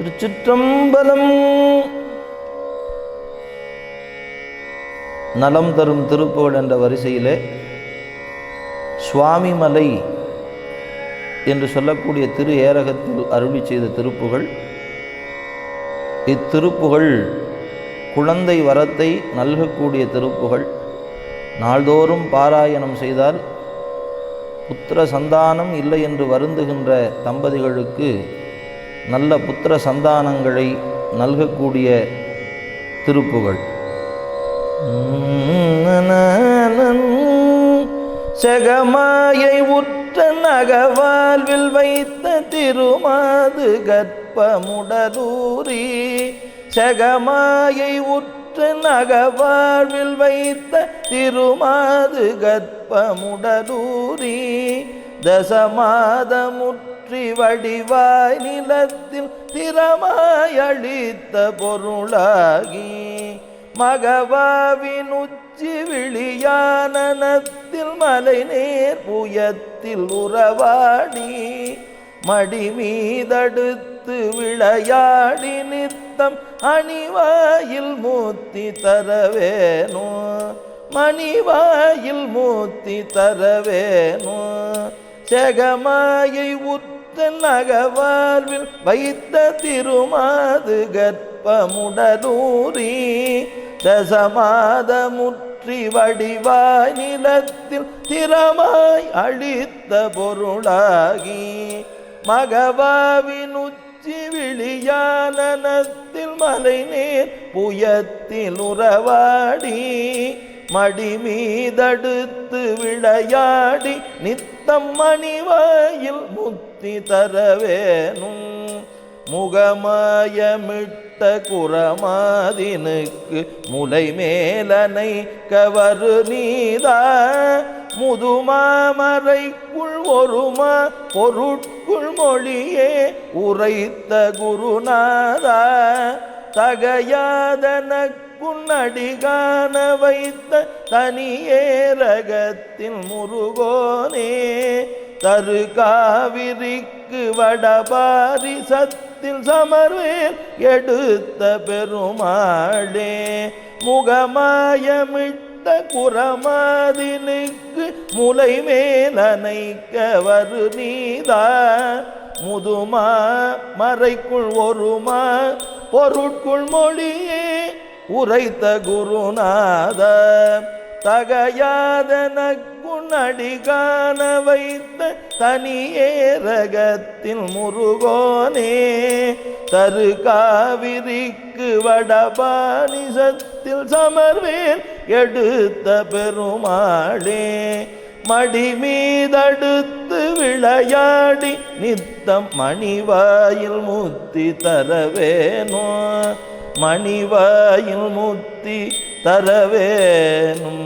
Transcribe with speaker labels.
Speaker 1: திருச்சிற்றம்பலம். நலம் தரும் திருப்புகள் என்ற வரிசையிலே சுவாமிமலை என்று சொல்லக்கூடிய திரு ஏரகத்தில் அருளி செய்த திருப்புகள். இத்திருப்புகள் குழந்தை வரத்தை நல்கக்கூடிய திருப்புகள். நாள்தோறும் பாராயணம் செய்தால் புத்திர சந்தானம் இல்லை என்று வருந்துகின்ற தம்பதிகளுக்கு நல்ல புத்திர சந்தானங்களை நல்கக்கூடிய திருப்புகள் செகமாயை உற்ற நகவாழ்வில் வைத்த திருமாது கற்பமுடலூரி செகமாயை உற்ற நகவாழ்வில் வைத்த திருமாது கற்பமுடலூரி தசமாதமுற்ற வடிவாய் நிலத்தில் திறமாய் அளித்த பொருளாகி மகவாவின் உச்சி விழியானனத்தில் மலை நேர் புயத்தில் உறவாடி மடி மீதடுத்து விளையாடி நித்தம் அணிவாயில் மூத்தி தரவேனோ மணிவாயில் மூத்தி தரவேனோ செகமாயை உற்ற நகவாழ்வில் வைத்த திருமாது கற்பமுடலூரி தசமாதமுற்றி வடிவாய் நிலத்தில் திறமாய் அழித்த பொருளாகி மகவாவின் உச்சி விழியானனத்தில் மலை நீர் புயத்தில் உறவாடி மடிமீதடுத்து விளையாடி நித்தம் மணிவாயில் முத்தி தரவேனும். முகமாயமிட்ட குரமாதினுக்கு முலை மேலனை கவரு நீதா. முதுமாமரைக்குள் ஒருமா பொருட்குள் மொழியே உரைத்த குருநாதா. தகையாதனக்கு புன்னடிகான வைத்த தனியே ரகத்தில் முருகோனே தரு காவிரிக்கு வடபாரி சத்தில் சமர்வேல் எடுத்த பெருமாளே முகமாயமிட்ட குரமாதினுக்கு முலை மேலனைக்க வரு நீதா முதுமா மறைக்குள் ஒருமா பொருட்குள் மொழியே உரைத்த குருநாத தகையாதனக்குன்னடி காண வைத்த தனியேரகத்தில் முருகோனே தரு காவிரிக்கு வடபானிசத்தில் சமர்வேல் எடுத்த பெருமாளே மடி மீதடுத்து விளையாடி நித்தம் மணிவாயில் முத்தி தரவேனோ மணிவாயில் முத்தி தரவேனும்.